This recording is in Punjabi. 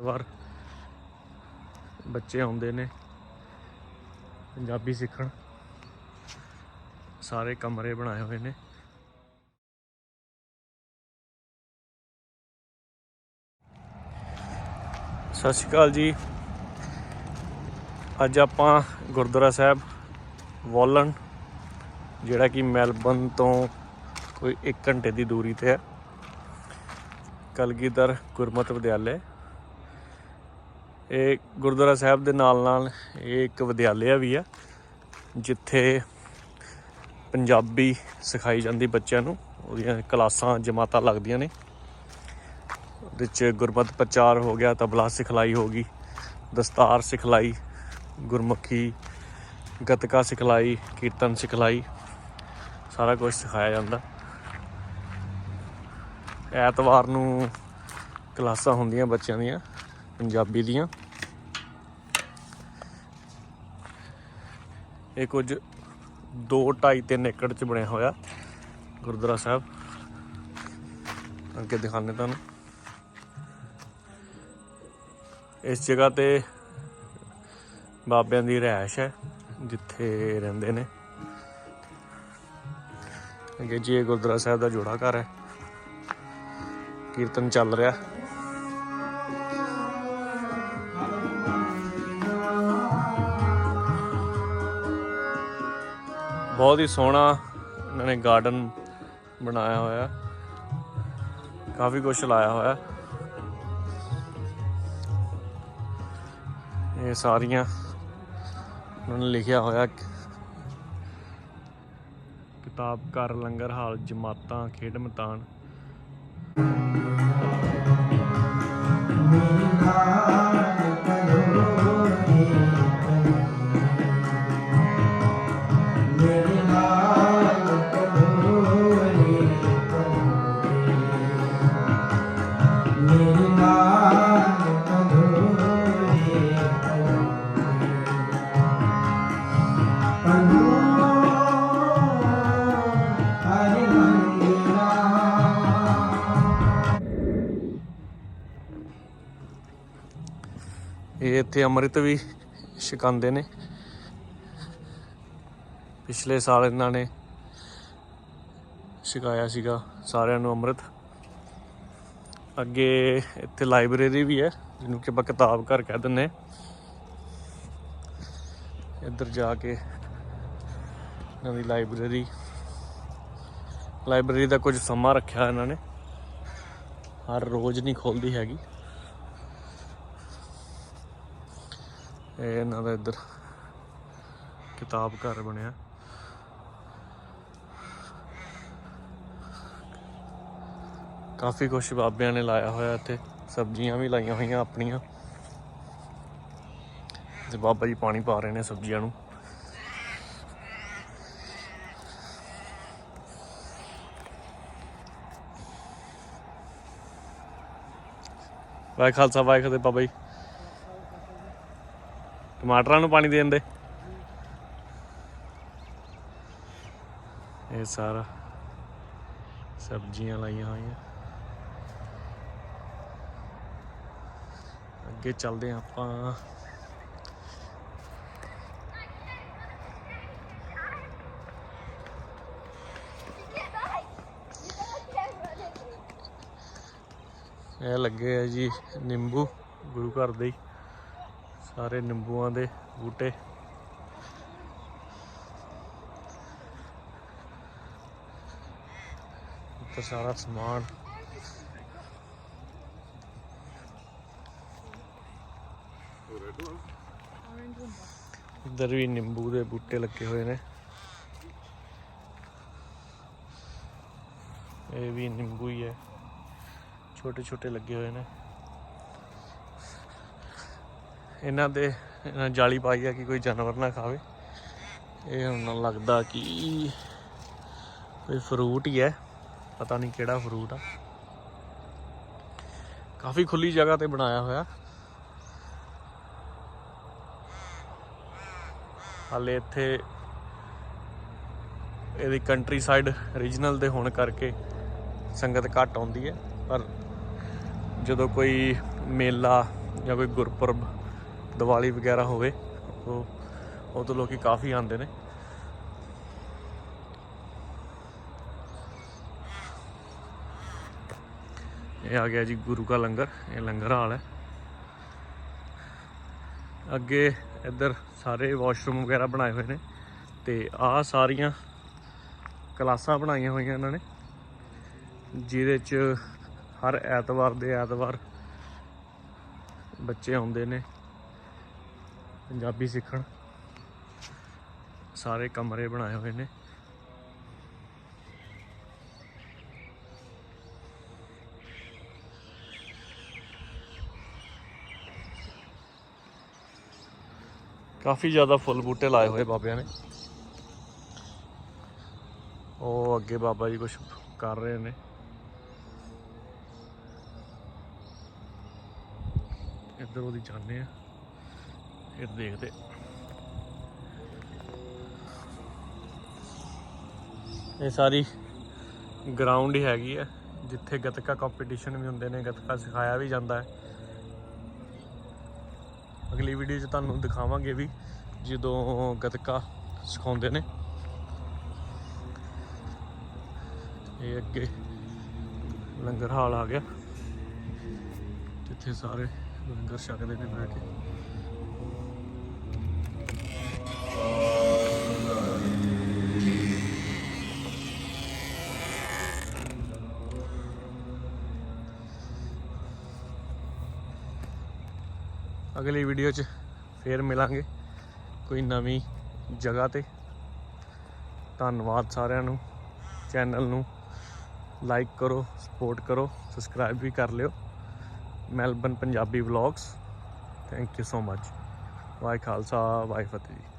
ਵਾਰ ਬੱਚੇ ਆਉਂਦੇ ਨੇ ਪੰਜਾਬੀ ਸਿੱਖਣ। ਸਾਰੇ ਕਮਰੇ ਬਣਾਏ ਹੋਏ ਨੇ। ਸਤਿ ਸ਼੍ਰੀ ਅਕਾਲ ਜੀ। ਅੱਜ ਆਪਾਂ ਗੁਰਦੁਆਰਾ ਸਾਹਿਬ ਵੋਲਨ ਜਿਹੜਾ ਕਿ ਮੈਲਬਨ ਤੋਂ ਕੋਈ 1 ਘੰਟੇ ਦੀ ਦੂਰੀ ਤੇ ਹੈ। ਕਲਗੀਧਰ ਗੁਰਮਤਿ ਵਿਦਿਆਲੇ। ਇਹ ਗੁਰਦੁਆਰਾ ਸਾਹਿਬ ਦੇ ਨਾਲ ਨਾਲ ਇਹ ਇੱਕ ਵਿਦਿਆਲਿਆ ਵੀ ਆ, ਜਿੱਥੇ ਪੰਜਾਬੀ ਸਿਖਾਈ ਜਾਂਦੀ ਬੱਚਿਆਂ ਨੂੰ, ਉਹਦੀਆਂ ਕਲਾਸਾਂ ਜਮਾਤਾਂ ਲੱਗਦੀਆਂ ਨੇ। ਉਹਦੇ ਚ ਗੁਰਮਤਿ ਪ੍ਰਚਾਰ ਹੋ ਗਿਆ, ਤਬਲਾ ਸਿਖਲਾਈ ਹੋ ਗਈ, ਦਸਤਾਰ ਸਿਖਲਾਈ, ਗੁਰਮੁਖੀ ਗਤਕਾ ਸਿਖਲਾਈ, ਕੀਰਤਨ ਸਿਖਲਾਈ, ਸਾਰਾ ਕੁਝ ਸਿਖਾਇਆ ਜਾਂਦਾ। ਐਤਵਾਰ ਨੂੰ ਕਲਾਸਾਂ ਹੁੰਦੀਆਂ ਬੱਚਿਆਂ ਦੀਆਂ, ਪੰਜਾਬੀ ਦੀਆਂ। ਇਹ ਕੁਝ 2 2.5 3 ਏਕੜ ਚ ਬਣਿਆ ਹੋਇਆ ਗੁਰਦੁਆਰਾ ਸਾਹਿਬ। ਅੱਗੇ ਦਿਖਾਣੇ ਤੁਹਾਨੂੰ। ਇਸ ਜਗ੍ਹਾ ਤੇ ਬਾਬਿਆਂ ਦੀ ਰਿਹਾਇਸ਼ ਹੈ, ਜਿੱਥੇ ਰਹਿੰਦੇ ਨੇ। ਅੱਗੇ ਜੀ ਇਹ ਗੁਰਦੁਆਰਾ ਸਾਹਿਬ ਦਾ ਜੋੜਾ ਘਰ ਹੈ। ਕੀਰਤਨ ਚੱਲ ਰਿਹਾ। ਬਹੁਤ ਹੀ ਸੋਹਣਾ ਇਹਨਾਂ ਨੇ ਗਾਰਡਨ ਬਣਾਇਆ ਹੋਇਆ। ਕਾਫੀ ਕੁਝ ਲਾਇਆ ਹੋਇਆ। ਇਹ ਸਾਰੀਆਂ ਉਹਨਾਂ ਨੇ ਲਿਖਿਆ ਹੋਇਆ। ਕਿਤਾਬ ਘਰ ਲੰਗਰ ਹਾਲ ਜਮਾਤਾਂ ਖੇਡ ਮਤਾਨ ਇਹ ਇੱਥੇ ਅੰਮ੍ਰਿਤ ਵੀ ਛਕਾਉਂਦੇ ਨੇ। ਪਿਛਲੇ ਸਾਲ ਇਹਨਾਂ ਨੇ ਛਕਾਇਆ ਸੀਗਾ ਸਾਰਿਆਂ ਨੂੰ ਅੰਮ੍ਰਿਤ। ਅੱਗੇ ਇੱਥੇ ਲਾਇਬ੍ਰੇਰੀ ਵੀ ਹੈ, ਜਿਹਨੂੰ ਕਿ ਆਪਾਂ ਕਿਤਾਬ ਘਰ ਕਹਿ ਦਿੰਦੇ ਇੱਧਰ ਜਾ ਕੇ ਇਹਨਾਂ ਦੀ ਲਾਇਬ੍ਰੇਰੀ। ਲਾਇਬ੍ਰੇਰੀ ਦਾ ਕੁਝ ਸਮਾਂ ਰੱਖਿਆ ਇਹਨਾਂ ਨੇ। ਹਰ ਰੋਜ਼ ਨਹੀਂ ਖੋਲਦੀ ਹੈਗੀ। ਇਹ ਇਹਨਾਂ ਦਾ ਇੱਧਰ ਕਿਤਾਬ ਘਰ ਬਣਿਆ। ਕਾਫੀ ਕੁਛ ਬਾਬਿਆਂ ਨੇ ਲਾਇਆ ਹੋਇਆ ਇੱਥੇ, ਸਬਜ਼ੀਆਂ ਵੀ ਲਾਈਆਂ ਹੋਈਆਂ ਆਪਣੀਆਂ। ਤੇ ਬਾਬਾ ਜੀ ਪਾਣੀ ਪਾ ਰਹੇ ਨੇ ਸਬਜ਼ੀਆਂ ਨੂੰ। ਵਾਹਿ ਖਾਲਸਾ, ਵਾਹਿ ਖਦੇ ਬਾਬਾ ਜੀ। ਟਮਾਟਰਾਂ ਨੂੰ ਪਾਣੀ ਦੇਣ ਦੇ। ਇਹ ਸਾਰਾ ਸਬਜ਼ੀਆਂ ਲਾਈਆਂ ਹੋਈਆਂ। ਅੱਗੇ ਚੱਲਦੇ ਹਾਂ ਆਪਾਂ। ਇਹ ਲੱਗੇ ਆ ਜੀ ਨਿੰਬੂ, ਗੁਰੂ ਘਰ ਦੇ ਸਾਰੇ ਨਿੰਬੂਆਂ ਦੇ ਬੂਟੇ। ਉੱਤੇ ਸਾਰਾ ਸਮਾਨ। ਇੱਧਰ ਵੀ ਨਿੰਬੂ ਦੇ ਬੂਟੇ ਲੱਗੇ ਹੋਏ ਨੇ। ਇਹ ਵੀ ਨਿੰਬੂ ਹੀ ਹੈ। ਛੋਟੇ ਛੋਟੇ ਲੱਗੇ ਹੋਏ ਨੇ। ਇਹਨਾਂ ਦੇ ਇਹਨਾਂ ਜਾਲੀ ਪਾਈ ਆ ਕਿ ਕੋਈ ਜਾਨਵਰ ਨਾ ਖਾਵੇ। ਇਹ ਹੁਣ ਲੱਗਦਾ ਕਿ ਕੋਈ ਫਰੂਟ ਹੀ ਹੈ। ਪਤਾ ਨਹੀਂ ਕਿਹੜਾ ਫਰੂਟ ਆ। ਕਾਫੀ ਖੁੱਲੀ ਜਗ੍ਹਾ ਤੇ ਬਣਾਇਆ ਹੋਇਆ। ਹਾਲੇ ਇੱਥੇ ਇਹਦੀ ਕੰਟਰੀ ਸਾਈਡ ਰੀਜਨਲ ਦੇ ਹੋਣ ਕਰਕੇ ਸੰਗਤ ਘੱਟ ਆਉਂਦੀ ਹੈ, ਪਰ ਜਦੋਂ ਕੋਈ ਮੇਲਾ ਜਾਂ ਕੋਈ ਗੁਰਪੁਰਬ, ਦੀਵਾਲੀ ਵਗੈਰਾ ਹੋਵੇ, ਉਹ ਉਹ ਤੋਂ ਲੋਕੀ ਕਾਫੀ ਆਉਂਦੇ ਨੇ। ਇਹ ਆ ਗਿਆ ਜੀ ਗੁਰੂ ਕਾ ਲੰਗਰ, ਇਹ ਲੰਗਰ ਹਾਲ ਹੈ। ਅੱਗੇ ਇੱਧਰ ਸਾਰੇ ਵਾਸ਼ਰੂਮ ਵਗੈਰਾ ਬਣਾਏ ਹੋਏ ਨੇ ਤੇ ਆਹ ਸਾਰੀਆਂ ਕਲਾਸਾਂ ਬਣਾਈਆਂ ਹੋਈਆਂ ਇਹਨਾਂ ਨੇ, ਜਿਹਦੇ ਚ ਹਰ ਐਤਵਾਰ ਦੇ ਐਤਵਾਰ ਬੱਚੇ ਆਉਂਦੇ ਨੇ, ਪੰਜਾਬੀ ਸਿੱਖਣ, ਸਾਰੇ ਕਮਰੇ ਬਣਾਏ ਹੋਏ ਨੇ। ਕਾਫੀ ਜ਼ਿਆਦਾ ਫੁੱਲ ਬੂਟੇ ਲਾਏ ਹੋਏ ਬਾਬਿਆਂ ਨੇ। ਉਹ ਅੱਗੇ ਬਾਬਾ ਜੀ ਕੁਝ ਕਰ ਰਹੇ ਨੇ। ਇੱਧਰ ਉਹਦੀ ਜਾਂਦੇ ਆ। ਫਿਰ ਦੇਖਦੇ। ਇਹ ਸਾਰੀ ਗਰਾਊਂਡ ਹੀ ਹੈਗੀ ਹੈ ਜਿੱਥੇ ਗੱਤਕਾ ਕੰਪੀਟੀਸ਼ਨ ਵੀ ਹੁੰਦੇ ਨੇ, ਗੱਤਕਾ ਸਿਖਾਇਆ ਵੀ ਜਾਂਦਾ ਹੈ। ਅਗਲੀ ਵੀਡੀਓ 'ਚ ਤੁਹਾਨੂੰ ਦਿਖਾਵਾਂਗੇ ਵੀ ਜਦੋਂ ਗਤਕਾ ਸਿਖਾਉਂਦੇ ਨੇ। ਇਹ ਅੱਗੇ ਲੰਗਰ ਹਾਲ ਆ ਗਿਆ। ਜਿੱਥੇ ਸਾਰੇ ਲੰਗਰ ਛਕਦੇ ਨੇ ਬੈਠ ਕੇ। ਅਗਲੀ ਵੀਡੀਓ 'ਚ ਫੇਰ ਮਿਲਾਂਗੇ ਕੋਈ ਨਵੀਂ ਜਗ੍ਹਾ ਤੇ। ਧੰਨਵਾਦ ਸਾਰਿਆਂ ਨੂੰ। ਚੈਨਲ ਨੂੰ ਲਾਈਕ ਕਰੋ ਸਪੋਰਟ ਕਰੋ ਸਬਸਕ੍ਰਾਈਬ ਵੀ ਕਰ ਲਿਓ। Melbourne Punjabi vlogs thank you so much ਵਾਹਿ Khalsa, ਵਾਹਿ ਫਤਿਹ ਜੀ।